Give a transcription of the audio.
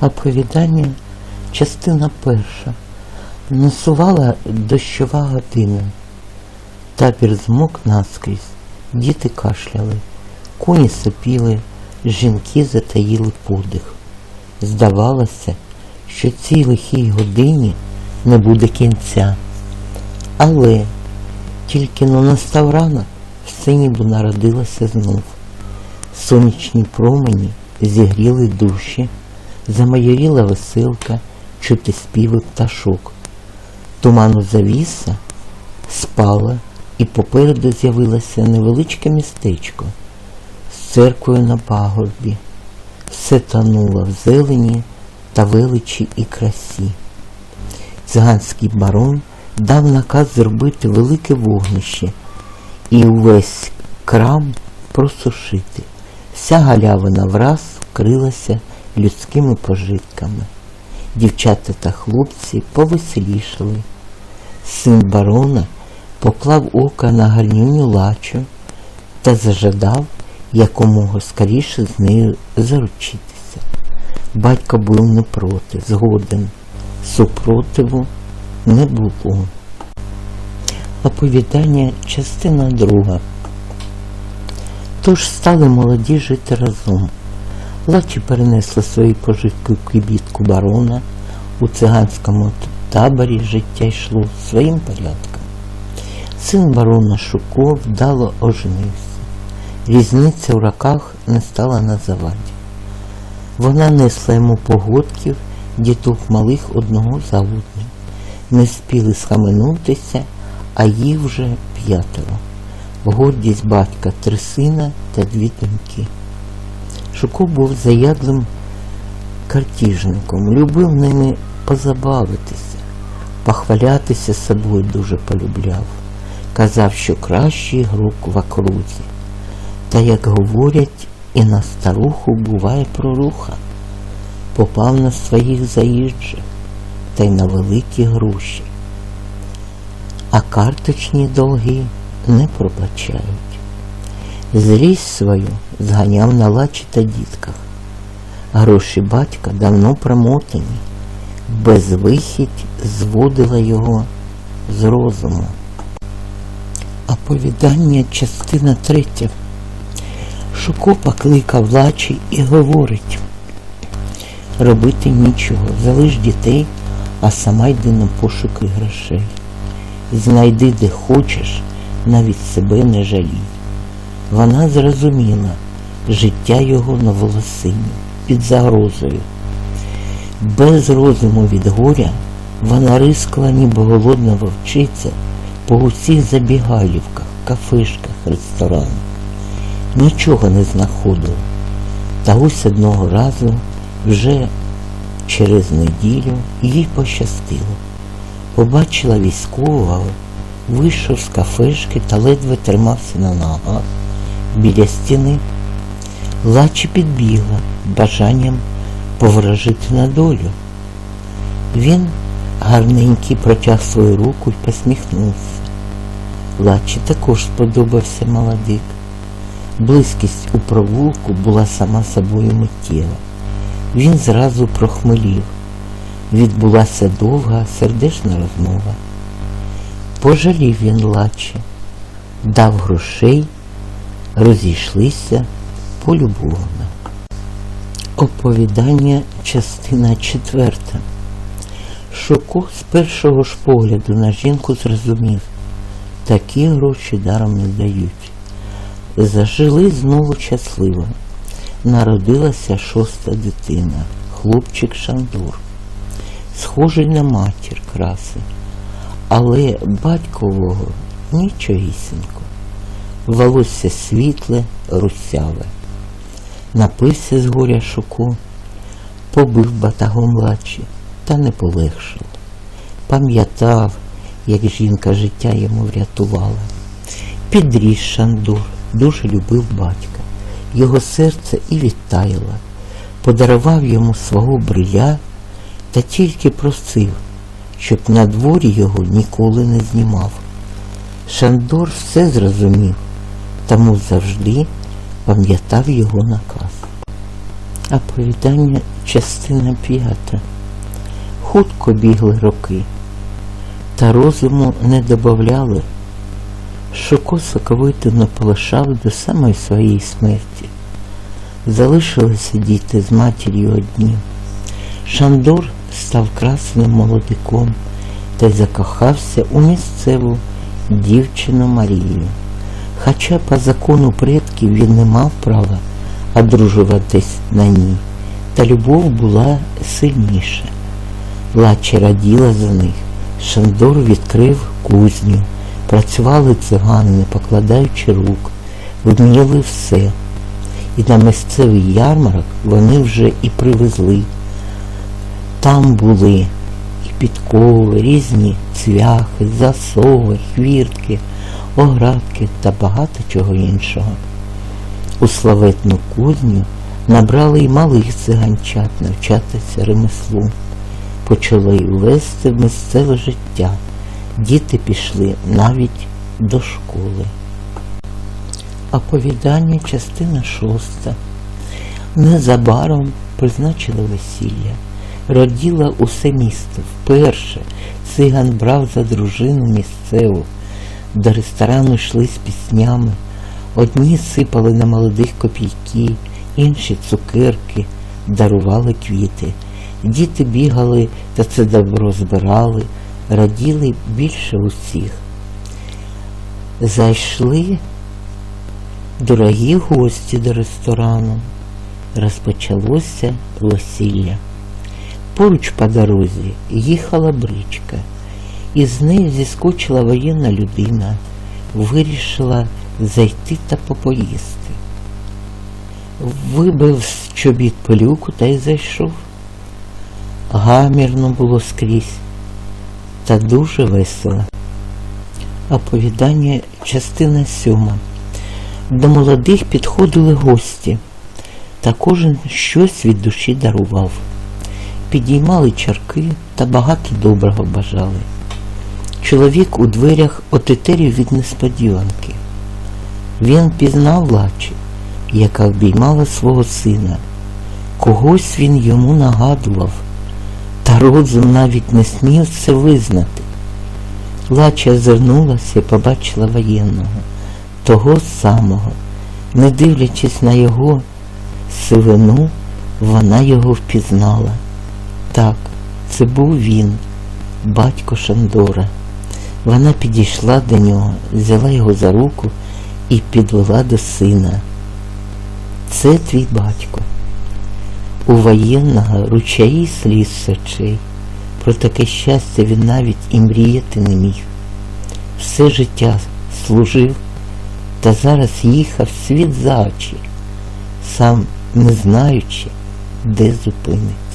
Оповідання, частина перша. Насувала дощова година. Табір змок наскрізь, діти кашляли, коні сопіли, жінки затаїли подих. Здавалося, що цій лихій годині не буде кінця. Але тільки но настав ранок, все ніби народилося знов. Сонячні промені зігріли душі, замайоріла веселка, чути співи пташок. Туману завіса спала, і попереду з'явилося невеличке містечко з церквою на пагорбі. Все тонуло в зелені та величі і красі. Циганський барон дав наказ зробити велике вогнище і увесь крам просушити. Вся галявина враз вкрилася людськими пожитками. Дівчата та хлопці повеселішали. Син барона поклав ока на гарнюню лачу та зажадав якомога скоріше з нею заручитися. Батько був не проти, згоден. Супротиву не було. Оповідання частина друга. Тож стали молоді жити разом. Лачі перенесли свої пожитки в кибітку барона. У циганському таборі життя йшло своїм порядком. Син барона Шуко вдало оженився. Різниця в роках не стала на заваді. Вона несла йому погодків, діток малих одного за одним. Не спіли схаменутися, а їх вже п'ятеро. Гордість батька три сина та дві доньки. Шуко був заядлим картіжником, любив ними позабавитися, похвалятися собою дуже полюбляв. Казав, що кращий ігрок в окрузі. Та, як говорять, і на старуху буває проруха. Попав на своїх заїжджих та й на великі гроші. А карточні долги не пробачають. Зрість свою зганяв на лачі та дітках. Гроші батька давно промотані, безвихідь зводила його з розуму. Оповідання частина третя. Шуко покликав лачі і говорить робити нічого, залиш дітей, а сама йди на пошуки грошей. Знайди де хочеш, навіть себе не жалій. Вона зрозуміла життя його на волосині під загрозою. Без розуму від горя вона рискла, ніби голодна вовчиця по усіх забігалівках, кафешках, ресторанах. Нічого не знаходила. Та ось одного разу вже через неділю їй пощастило. Побачила військового, вийшов з кафешки та ледве тримався на ногах біля стіни. Лачі підбігла бажанням поворожити на долю. Він гарненький протяг свою руку і посміхнувся. Лачі також сподобався молодик. Близькість у провулку була сама собою миттєва. Він зразу прохмелів. Відбулася довга, сердечна розмова. Пожалів він лаче, дав грошей, розійшлися полюбовно. Оповідання частина четверта. Шоко з першого ж погляду на жінку зрозумів, такі гроші даром не дають. Зажили знову щасливо. Народилася шоста дитина, хлопчик Шандур, схожий на матір краси, але батькового нічогісінько. Волосся світле, русяве. Напився з горя шуку, побив батагом лачі, та не полегшив. Пам'ятав, як жінка життя йому врятувала. Підріс Шандур, дуже любив батька. Його серце і відтаяло, подарував йому свого бриля та тільки просив, щоб на дворі його ніколи не знімав. Шандор все зрозумів, тому завжди пам'ятав його наказ. Оповідання частина п'ята. Хутко бігли роки, та розуму не добавляли, що косаковито не полишав до самої своєї смерті. Залишилися діти з матір'ю одні. Шандор став красним молодиком та закохався у місцеву дівчину Марію. Хоча по закону предків він не мав права одружуватись на ній, та любов була сильніша. Лача раділа за них. Шандор відкрив кузню. Працювали цигани, не покладаючи рук, вміли все. І на місцевий ярмарок вони вже і привезли. Там були і підкови, різні цвяхи, засови, хвіртки, оградки та багато чого іншого. У славетну кузню набрали й малих циганчат навчатися ремеслу. Почали вести в місцеве життя. Діти пішли навіть до школи. Оповідання частина шоста. Незабаром призначили весілля. Роділа усе місто. Вперше циган брав за дружину місцеву. До ресторану йшли з піснями. Одні сипали на молодих копійки, інші цукерки, дарували квіти. Діти бігали та це добро збирали, раділи більше усіх. Зайшли дорогі гості до ресторану. Розпочалося весілля. Поруч по дорозі їхала бричка, і з нею зіскочила воєнна людина, вирішила зайти та попоїсти. Вибив з чобіт пилюку та й зайшов. Гамірно було скрізь та дуже весело. Оповідання частина сьома. До молодих підходили гості, та кожен щось від душі дарував. Підіймали чарки та багато доброго бажали. Чоловік у дверях отетерів від несподіванки. Він пізнав лачі, яка обіймала свого сина. Когось він йому нагадував, та розум навіть не смів це визнати. Лача озирнулася і побачила воєнного, того самого. Не дивлячись на його сивину, вона його впізнала. Так, це був він, батько Шандора. Вона підійшла до нього, взяла його за руку і підвела до сина. Це твій батько. У воєнного ручаї сліз з очей. Про таке щастя він навіть і мріяти не міг. Все життя служив та зараз їхав світ за очі, сам не знаючи, де зупинить.